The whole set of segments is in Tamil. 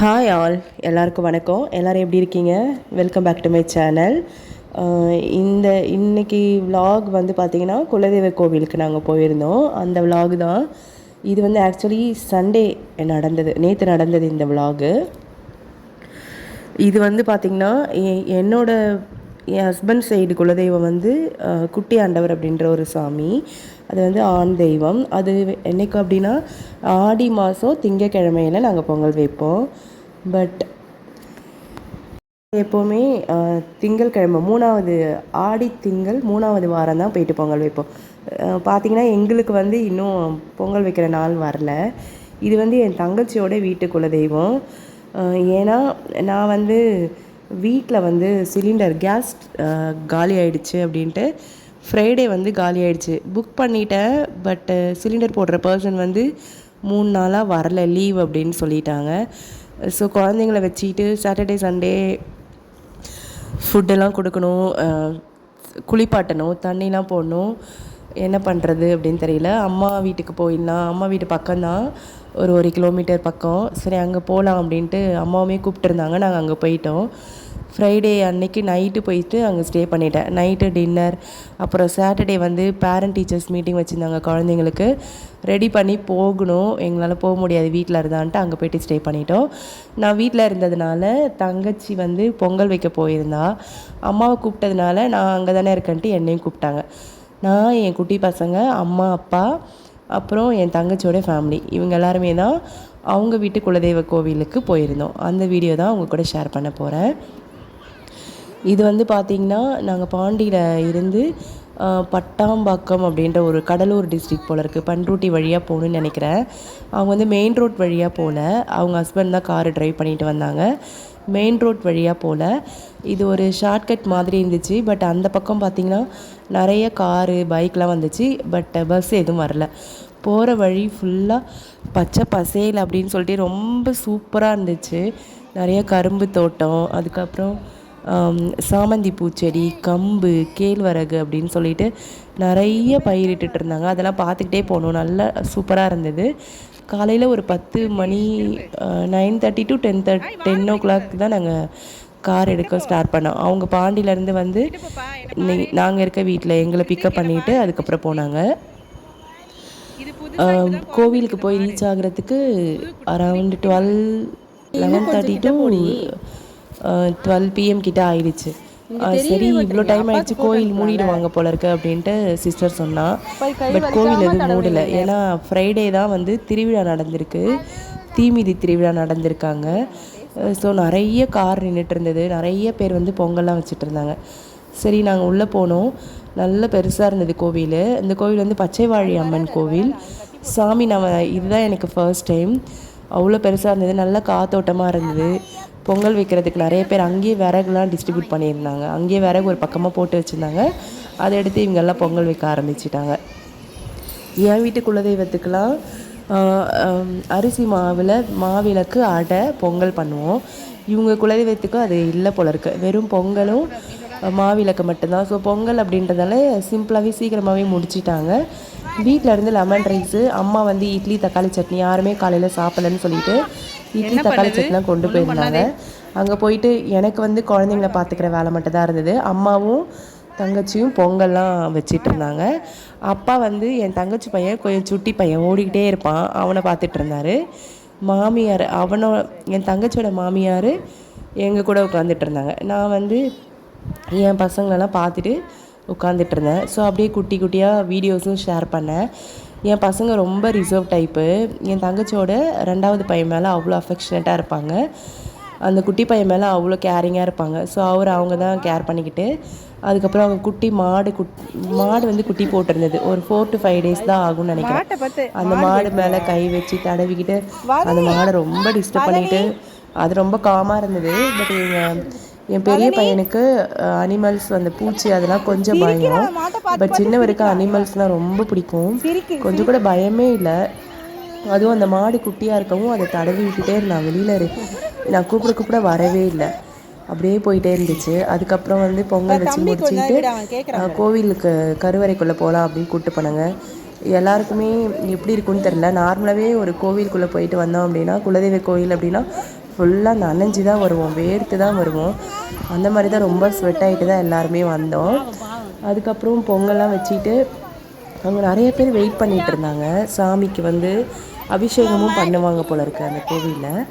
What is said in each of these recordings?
ஹாய் ஆல் எல்லாருக்கும் வணக்கம். எல்லோரும் எப்படி இருக்கீங்க? Welcome back to my channel இந்த இன்னைக்கு விலாக் வந்து பார்த்திங்கன்னா குலதெய்வ கோவிலுக்கு நாங்கள் போயிருந்தோம். அந்த விலாக் தான் இது வந்து ஆக்சுவலி சண்டே நடந்தது. நேற்று நடந்தது இந்த விலாகு இது வந்து பார்த்திங்கன்னா எ- என்னோட என் ஹஸ்பண்ட் சைடு குலதெய்வம் வந்து குட்டி ஆண்டவர் அப்படின்ற ஒரு சாமி. அது வந்து ஆண் தெய்வம். அது என்னைக்கு அப்படின்னா ஆடி மாதம் திங்கக்கிழமையில் நாங்கள் பொங்கல் வைப்போம். பட் எப்போவுமே திங்கள்கிழமை மூணாவது ஆடி திங்கள் மூணாவது வாரம் தான் போயிட்டு பொங்கல் வைப்போம். பார்த்தீங்கன்னா எங்களுக்கு வந்து இன்னும் பொங்கல் வைக்கிற நாள் வரல. இது வந்து என் தங்கச்சியோட வீட்டு குலதெய்வம் ஏன்னா நான் வந்து வீட்டில் வந்து சிலிண்டர் கேஸ் காலி ஆயிடுச்சு அப்படின்ட்டு ஃப்ரைடே வந்து காலி ஆயிடுச்சு. புக் பண்ணிட்டேன் பட்டு சிலிண்டர் போடுற பர்சன் வந்து மூணு நாளாக வரல லீவ் அப்படின்னு சொல்லிட்டாங்க. ஸோ குழந்தைங்கள வச்சுக்கிட்டு சாட்டர்டே சண்டே ஃபுட்டெல்லாம் கொடுக்கணும் குளிப்பாட்டணும் தண்ணிலாம் போடணும். என்ன பண்ணுறது அப்படின்னு தெரியல. அம்மா வீட்டுக்கு போயிடலாம். அம்மா வீட்டு பக்கம்தான். ஒரு ஒரு கிலோமீட்டர் பக்கம். சரி அங்கே போகலாம் அப்படின்ட்டு அம்மாவுமே கூப்பிட்டுருந்தாங்க. நாங்கள் அங்கே போயிட்டோம். ஃப்ரைடே அன்னைக்கு நைட்டு போயிட்டு அங்கே ஸ்டே பண்ணிட்டேன். நைட்டு டின்னர் அப்புறம் சாட்டர்டே வந்து பேரண்ட் டீச்சர்ஸ் மீட்டிங் வச்சுருந்தாங்க குழந்தைங்களுக்கு. ரெடி பண்ணி போகணும். எங்களால் போக முடியாது. வீட்டில் இருந்தான்ட்டு அங்கே போயிட்டு ஸ்டே பண்ணிட்டோம். நான் வீட்டில் இருந்ததுனால தங்கச்சி வந்து பொங்கல் வைக்க போயிருந்தா. அம்மாவை கூப்பிட்டதுனால நான் அங்கே தானே இருக்கேன்ட்டு என்னையும் கூப்பிட்டாங்க. நான் என் குட்டி பசங்க அம்மா அப்பா அப்புறம் என் தங்கச்சியோட ஃபேமிலி இவங்க எல்லாருமே தான் அவங்க வீட்டு குலதெய்வ கோவிலுக்கு போயிருந்தோம். அந்த வீடியோ தான் அவங்க கூட ஷேர் பண்ண போகிறேன் இது வந்து பார்த்திங்கன்னா நாங்கள் பாண்டியில் இருந்து பட்டாம்பாக்கம் அப்படின்ற ஒரு கடலூர் டிஸ்ட்ரிக்ட் போல் இருக்குது பண்ருட்டி வழியாக போகணுன்னு நினைக்கிறேன். அவங்க வந்து மெயின் ரோட் வழியாக போகல அவங்க ஹஸ்பண்ட் தான் கார் டிரைவ் பண்ணிட்டு வந்தாங்க. மெயின் ரோட் வழியாக போகல இது ஒரு ஷார்ட்கட் மாதிரி இருந்துச்சு. பட் அந்த பக்கம் பார்த்திங்கன்னா நிறைய காரு பைக்லாம் வந்துச்சு. பட் பஸ் எதுவும் வரல. போகிற வழி ஃபுல்லாக பச்சை பசேல் அப்படின்னு சொல்லிட்டு ரொம்ப சூப்பராக இருந்துச்சு. நிறைய கரும்பு தோட்டம் அதுக்கப்புறம் சாமந்தி பூச்செடி கம்பு கேழ்வரகு அப்படின்னு சொல்லிட்டு நிறைய பயிரிட்டுட்டு இருந்தாங்க. அதெல்லாம் பார்த்துக்கிட்டே போனோம். நல்லா சூப்பராக இருந்தது. காலையில் ஒரு பத்து மணி nine thirty to ten third ten o'clock தான் நாங்கள் கார் எடுக்க ஸ்டார்ட் பண்ணோம். அவங்க பாண்டியிலேருந்து வந்து நாங்கள் இருக்க வீட்டில் எங்களை பிக்கப் பண்ணிவிட்டு அதுக்கப்புறம் போனாங்க. கோவிலுக்கு போய் ரீச் ஆகுறதுக்கு around twelve eleven thirty to twelve PM கிட்ட ஆயிடுச்சு. சரி இவ்வளோ டைம் ஆயிடுச்சு கோயில் மூடிடுவாங்க போல இருக்கு அப்படின்ட்டு சிஸ்டர் சொன்னா. பட் கோவில் எதுவும் மூடல. ஏன்னா ஃப்ரைடே தான் வந்து திருவிழா நடந்திருக்கு. தீமிதி திருவிழா நடந்திருக்காங்க. ஸோ நிறைய கார் நின்றுட்டு இருந்தது. நிறைய பேர் வந்து பொங்கல்லாம் வச்சுட்டு இருந்தாங்க. சரி நாங்கள் உள்ளே போனோம். நல்ல பெருசாக இருந்தது கோவில். இந்த கோவில் வந்து பச்சைவாழி அம்மன் கோவில். சாமி நான் இதுதான் எனக்கு ஃபர்ஸ்ட் டைம் அவ்வளோ பெருசாக இருந்தது. நல்ல காத்தோட்டமாக இருந்தது. பொங்கல் வைக்கிறதுக்கு நிறைய பேர் அங்கேயே விறகுலாம் டிஸ்ட்ரிபியூட் பண்ணியிருந்தாங்க. அங்கேயே விறகு ஒரு பக்கமாக போட்டு வச்சுருந்தாங்க. அதை எடுத்து இவங்கெல்லாம் பொங்கல் வைக்க ஆரம்பிச்சிட்டாங்க. என் வீட்டு குலதெய்வத்துக்கெலாம் அரிசி மாவில் மாவிளக்கு அடை பொங்கல் பண்ணுவோம். இவங்க குலதெய்வத்துக்கு அது இல்லை போல இருக்குது வெறும் பொங்கலும் மாவிளக்கு மட்டும்தான். ஸோ பொங்கல் அப்படின்றதால சிம்பிளாகவே சீக்கிரமாகவே முடிச்சிட்டாங்க. வீட்டில் இருந்து லெமன் ரைஸு அம்மா வந்து இட்லி தக்காளி சட்னி யாருமே காலையில் சாப்பிடலன்னு சொல்லிட்டு இட்லி தக்காளி சட்னிலாம் கொண்டு போயிருந்தாங்க. அங்கே போயிட்டு எனக்கு வந்து குழந்தைங்கள பார்த்துக்கிற வேலை மட்டும் தான் இருந்தது. அம்மாவும் தங்கச்சியும் பொங்கல்லாம் வச்சிட்டு இருந்தாங்க. அப்பா வந்து என் தங்கச்சி பையன் கொஞ்சம் சுட்டி பையன் ஓடிக்கிட்டே இருப்பான். அவனை பார்த்துட்டு இருந்தாரு. மாமியார் அவனோ என் தங்கச்சியோட மாமியார் எங்கள் கூட உட்காந்துட்டு இருந்தாங்க. நான் வந்து என் பசங்களெல்லாம் பார்த்துட்டு உட்காந்துட்டு இருந்தேன் ஸோ அப்படியே குட்டி குட்டியாக வீடியோஸும் ஷேர் பண்ணேன். என் பசங்க ரொம்ப ரிசர்வ் டைப்பு என் தங்கச்சியோட ரெண்டாவது பையன் மேலே அவ்வளோ அஃபெக்ஷனேட்டாக இருப்பாங்க. அந்த குட்டி பையன் மேலே அவ்வளோ கேரிங்காக இருப்பாங்க. ஸோ அவர் அவங்க தான் கேர் பண்ணிக்கிட்டு அதுக்கப்புறம் அவங்க குட்டி மாடு குட் மாடு வந்து குட்டி போட்டிருந்தது. ஒரு ஃபோர் டு ஃபைவ் டேஸ் தான் ஆகும்னு நினைக்கிறேன். அந்த மாடு மேலே கை வச்சு தடவிக்கிட்டு அந்த மாடை ரொம்ப டிஸ்டர்ப் பண்ணிட்டு அது ரொம்ப காமாக இருந்தது. பட் இவங்க என் பெரிய பையனுக்கு அனிமல்ஸ் அந்த பூச்சி அதெல்லாம் கொஞ்சம் பயம். பட் சின்னவருக்கு அனிமல்ஸ்னால் ரொம்ப பிடிக்கும். கொஞ்சம் கூட பயமே இல்லை. அதுவும் அந்த மாடு குட்டியாக இருக்கவும் அதை தடவி விட்டுட்டே இருந்தான் வெளியில் இரு. நான் கூப்பிட கூப்பிட வரவே இல்லை. அப்படியே போயிட்டே இருந்துச்சு. அதுக்கப்புறம் வந்து பொங்கல் வச்சு முடிச்சுட்டு கோவிலுக்கு கருவறைக்குள்ளே போகலாம் அப்படின்னு கூப்பிட்டு போனாங்க. எல்லாருக்குமே எப்படி இருக்கும்னு தெரில நார்மலாகவே ஒரு கோவிலுக்குள்ளே போயிட்டு வந்தோம் அப்படின்னா குலதெய்வ கோவில் அப்படின்னா ஃபுல்லாக நனைஞ்சு தான் வருவோம். வேர்த்து தான் வருவோம். அந்த மாதிரி தான் ரொம்ப ஸ்வெட் ஆகிட்டு தான் எல்லாருமே வந்தோம். அதுக்கப்புறம் பொங்கல்லாம் வச்சுட்டு அங்கே நிறைய பேர் வெயிட் பண்ணிகிட்டு இருந்தாங்க. சாமிக்கு வந்து அபிஷேகமும் பண்ணுவாங்க போல இருக்குது அந்த கோவிலில்.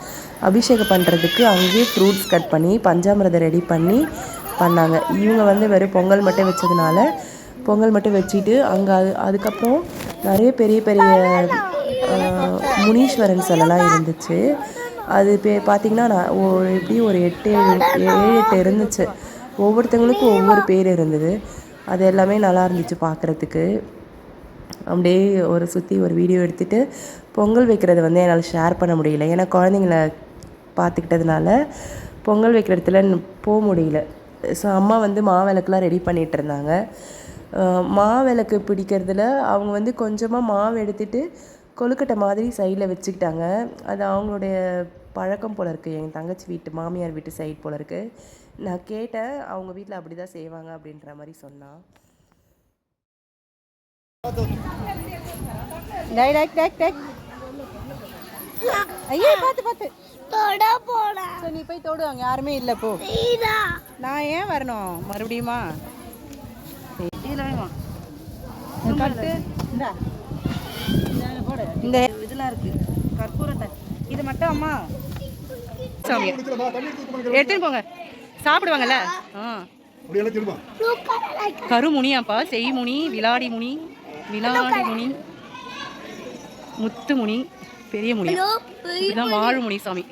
அபிஷேகம் பண்ணுறதுக்கு அங்கேயே ஃப்ரூட்ஸ் கட் பண்ணி பஞ்சாமிரதம் ரெடி பண்ணி பண்ணாங்க. இவங்க வந்து வெறும் பொங்கல் மட்டும் வச்சதுனால பொங்கல் மட்டும் வச்சுட்டு அங்கே அது அதுக்கப்புறம் நிறைய பெரிய பெரிய முனீஸ்வரன் சிலைலாம் இருந்துச்சு. அது பே பார்த்தீங்கன்னா நான் ஒரு எப்படியும் ஒரு எட்டு ஏழு எட்டு இருந்துச்சு. ஒவ்வொருத்தவங்களுக்கும் ஒவ்வொரு பேர் இருந்தது. அது எல்லாமே நல்லா இருந்துச்சு பார்க்குறதுக்கு அப்படியே ஒரு சுற்றி ஒரு வீடியோ எடுத்துகிட்டு பொங்கல் வைக்கிறது வந்து என்னால் ஷேர் பண்ண முடியல. ஏன்னா குழந்தைங்கள பார்த்துக்கிட்டதுனால பொங்கல் வைக்கிற இடத்துல போக முடியல. ஸோ அம்மா வந்து மாவிளக்குலாம் ரெடி பண்ணிகிட்டு இருந்தாங்க. மாவிளக்கு பிடிக்கிறதுல அவங்க வந்து கொஞ்சமாக மாவு எடுத்துகிட்டு கொழுக்கட்டை மாதிரி சைடில் வச்சுக்கிட்டாங்க. அது அவங்களுடைய பழக்கம் போல இருக்குது என் தங்கச்சி வீட்டு மாமியார் வீட்டு சைடு போல இருக்குது நான் கேட்டேன் அவங்க வீட்டில் அப்படி தான் செய்வாங்க அப்படின்ற மாதிரி சொன்னான். ஐயோ பார்த்து பார்த்து தொட போடா. நீ போய் தொடு அங்கே யாருமே இல்லை போ. நான் ஏன் வரணும்? மறுபடியுமா? இதில் வேணுமா? கட்டு இந்தா. இந்த இதெல்லாம் இருக்கு. கற்பூரத்தை இது மட்டும் அம்மா. சாமி. எடுத்துன்னு போங்க. சாப்பிடுவாங்கல்ல? கருமுனியாப்பா செய்முனி விளாடி முனி விளாடி முனி முத்து முனி பெரிய முனி இதுதான் சாமி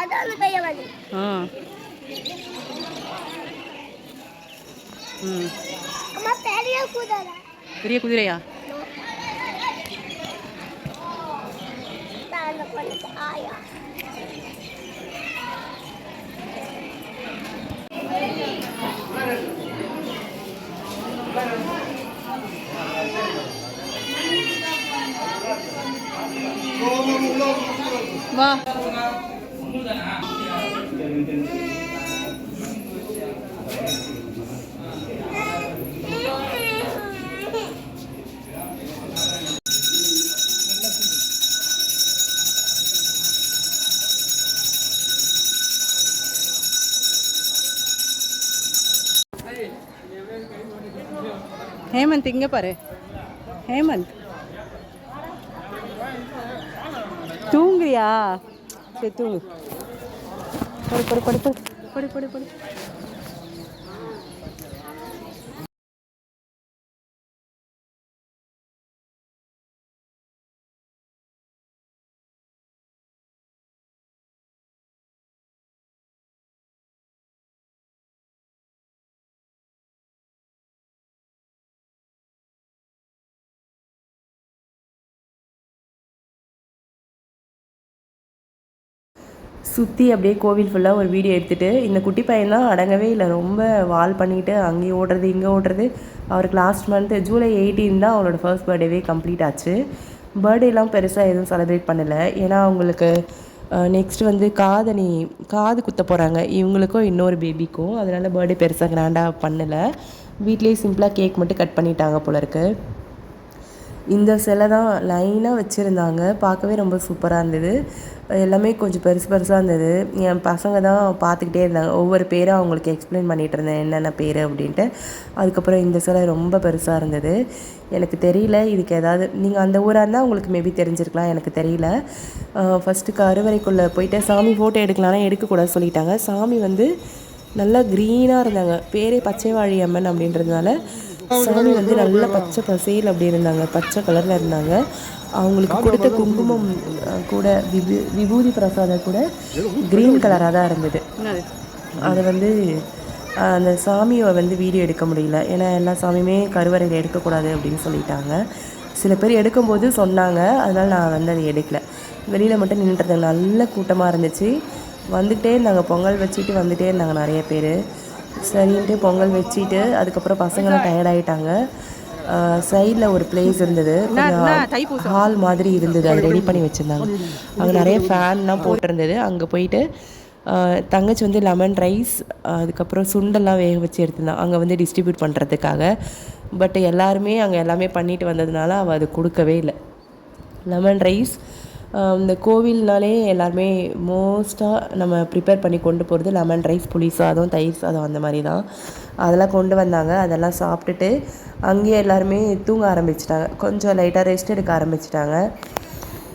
அதான் கைய வந்து. ஆ. ம். அம்மா பெரிய குதிரை. பெரிய குதிரையா நான் பண்ணிட்டு ஆயா ஹேமந்த் இங்கே பாரு ஹேமந்த் தூங்குறியா சரி தூங்கு படு படு படு படு படு படு படு சுற்றி அப்படியே கோவில் ஃபுல்லாக ஒரு வீடியோ எடுத்துகிட்டு இந்த குட்டி பையன்லாம் அடங்கவே இல்லை. ரொம்ப வால் பண்ணிக்கிட்டு அங்கேயும் ஓடுறது இங்கே ஓடுறது. அவருக்கு லாஸ்ட் மந்த்து ஜூலை எயிட்டீன் தான் அவரோட ஃபர்ஸ்ட் பர்த்டேவே கம்ப்ளீட் ஆச்சு. பர்த்டேலாம் பெருசாக எதுவும் செலிப்ரேட் பண்ணலை. ஏன்னா அவங்களுக்கு நெக்ஸ்ட் வந்து காதணி காது குத்த போகிறாங்க இவங்களுக்கும் இன்னொரு பேபிக்கும் அதனால் பர்த்டே பெருசாக கிராண்டாக பண்ணலை. வீட்லேயே சிம்பிளாக கேக் மட்டும் கட் பண்ணிட்டாங்க போல இருக்குது இந்த சிலை தான் லைனாக வச்சுருந்தாங்க. பார்க்கவே ரொம்ப சூப்பராக இருந்தது. எல்லாமே கொஞ்சம் பெருசு பெருசாக இருந்தது. என் பசங்க தான் பார்த்துக்கிட்டே இருந்தாங்க. ஒவ்வொரு பேரும் அவங்களுக்கு எக்ஸ்பிளைன் பண்ணிகிட்டு இருந்தேன். என்னென்ன பேர் அப்படின்ட்டு. அதுக்கப்புறம் இந்த சிலை ரொம்ப பெருசாக இருந்தது. எனக்கு தெரியல. இதுக்கு ஏதாவது நீங்கள் அந்த ஊராக இருந்தால் உங்களுக்கு மேபி தெரிஞ்சிருக்கலாம். எனக்கு தெரியல. ஃபஸ்ட்டு கருவறைக்குள்ளே போயிட்டு சாமி ஃபோட்டோ எடுக்கலாம்னா எடுக்கக்கூடாது சொல்லிட்டாங்க. சாமி வந்து நல்லா க்ரீனாக இருந்தாங்க. பேரே பச்சைவாழி அம்மன் அப்படின்றதுனால சாமி வந்து நல்லா பச்சை பசேல் அப்படி இருந்தாங்க. பச்சை கலரில் இருந்தாங்க. அவங்களுக்கு கொடுத்த குங்குமம் கூட விபூ விபூதி பிரசாதம் கூட க்ரீன் கலராக தான் இருந்தது. அது அதை வந்து அந்த சாமியை வந்து வீடியோ எடுக்க முடியல. ஏன்னா எல்லா சாமியுமே கருவறையில் எடுக்கக்கூடாது அப்படின்னு சொல்லிட்டாங்க. சில பேர் எடுக்கும்போது சொன்னாங்க. அதனால் நான் வந்து அதை எடுக்கல. வெளியில் மட்டும் நின்றுட்டு நல்ல கூட்டமாக இருந்துச்சு. வந்துகிட்டே இருந்தாங்க. பொங்கல் வச்சுட்டு வந்துகிட்டே இருந்தாங்க நிறைய பேர். சரின்ட்டு பொங்கல் வச்சுட்டு அதுக்கப்புறம் பசங்களாம் டயர்ட் ஆகிட்டாங்க சைடில் ஒரு பிளேஸ் இருந்தது. ஹால் மாதிரி இருந்தது. அது ரெடி பண்ணி வச்சுருந்தாங்க. அங்கே நிறைய ஃபேன்லாம் போட்டிருந்தது. அங்கே போயிட்டு தங்கச்சி வந்து லெமன் ரைஸ் அதுக்கப்புறம் சுண்டெல்லாம் வேக வச்சு எடுத்திருந்தான் அங்கே வந்து டிஸ்ட்ரிபியூட் பண்ணுறதுக்காக பட் எல்லாருமே அங்கே எல்லாமே பண்ணிட்டு வந்ததுனால அவள் அது கொடுக்கவே இல்லை. லெமன் ரைஸ் இந்த கோவில்னாலே எல்லாருமே மோஸ்ட்டாக நம்ம ப்ரிப்பேர் பண்ணி கொண்டு போகிறது லெமன் ரைஸ் புளி சாதம் தயிர் சாதம் அந்த மாதிரி தான் அதெல்லாம் கொண்டு வந்தாங்க. அதெல்லாம் சாப்பிட்டுட்டு அங்கேயே எல்லாருமே தூங்க ஆரம்பிச்சிட்டாங்க. கொஞ்சம் லைட்டாக ரெஸ்ட் எடுக்க ஆரம்பிச்சிட்டாங்க.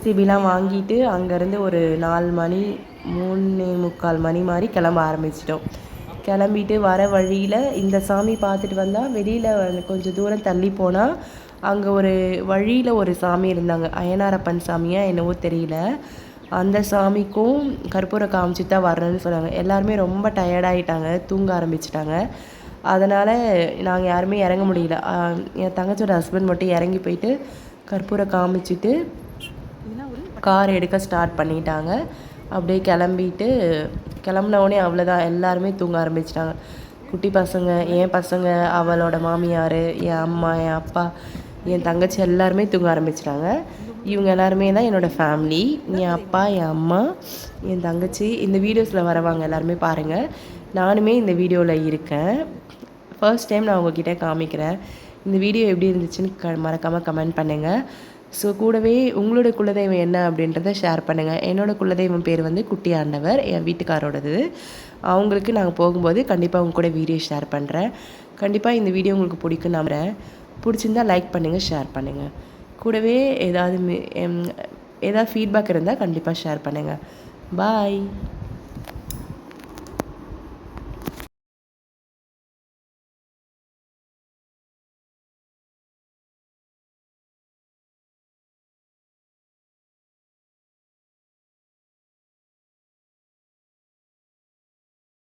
சிபிலாம் வாங்கிட்டு அங்கேருந்து ஒரு நாலு மணி மூணு முக்கால் மணி மாதிரி கிளம்ப ஆரம்பிச்சிட்டோம். கிளம்பிட்டு வர வழியில் இந்த சாமி பார்த்துட்டு வந்தால் வெளியில் கொஞ்சம் தூரம் தள்ளி போனால் அங்கே ஒரு வழியில் ஒரு சாமி இருந்தாங்க. அய்யனாரப்பன் சாமியாக என்னவோ தெரியல. அந்த சாமிக்கும் கற்பூரம் காமிச்சு தான் வரேன்னு சொன்னாங்க. எல்லாருமே ரொம்ப டயர்டாயிட்டாங்க தூங்க ஆரம்பிச்சிட்டாங்க. அதனால் நாங்கள் யாருமே இறங்க முடியல. என் தங்கச்சியோட ஹஸ்பண்ட் மட்டும் இறங்கி போயிட்டு கற்பூரம் காமிச்சிட்டு கார் எடுக்க ஸ்டார்ட் பண்ணிட்டாங்க. அப்படியே கிளம்பிட்டு கிளம்புனவுடனே அவ்வளோதான் எல்லாருமே தூங்க ஆரம்பிச்சிட்டாங்க. குட்டி பசங்க என் பசங்க அவளோட மாமியார் என் அம்மா என் அப்பா என் தங்கச்சி எல்லாருமே தூங்க ஆரம்பிச்சிட்டாங்க. இவங்க எல்லாருமே தான் என்னோடய ஃபேமிலி என் அப்பா என் அம்மா என் தங்கச்சி. இந்த வீடியோஸில் வரவாங்க எல்லாருமே பாருங்கள் நானுமே இந்த வீடியோவில் இருக்கேன். ஃபர்ஸ்ட் டைம் நான் உங்ககிட்ட காமிக்கிறேன். இந்த வீடியோ எப்படி இருந்துச்சுன்னு க மறக்காமல் கமெண்ட் பண்ணுங்கள் ஸோ கூடவே உங்களோட குலதெய்வம் என்ன அப்படின்றத ஷேர் பண்ணுங்கள் என்னோடய குலதெய்வம் பேர் வந்து குட்டி ஆண்டவர் என் வீட்டுக்காரோடது. அவங்களுக்கு நாங்கள் போகும்போது கண்டிப்பாக உங்க கூட வீடியோ ஷேர் பண்ணுறேன் கண்டிப்பாக இந்த வீடியோ உங்களுக்கு பிடிக்கும் நம்புகிறேன் பிடிச்சிருந்தா லைக் பண்ணுங்கள் ஷேர் பண்ணுங்கள் கூடவே ஏதாவது ஏதாவது ஃபீட்பேக் இருந்தால் கண்டிப்பாக ஷேர் பண்ணுங்கள் பாய்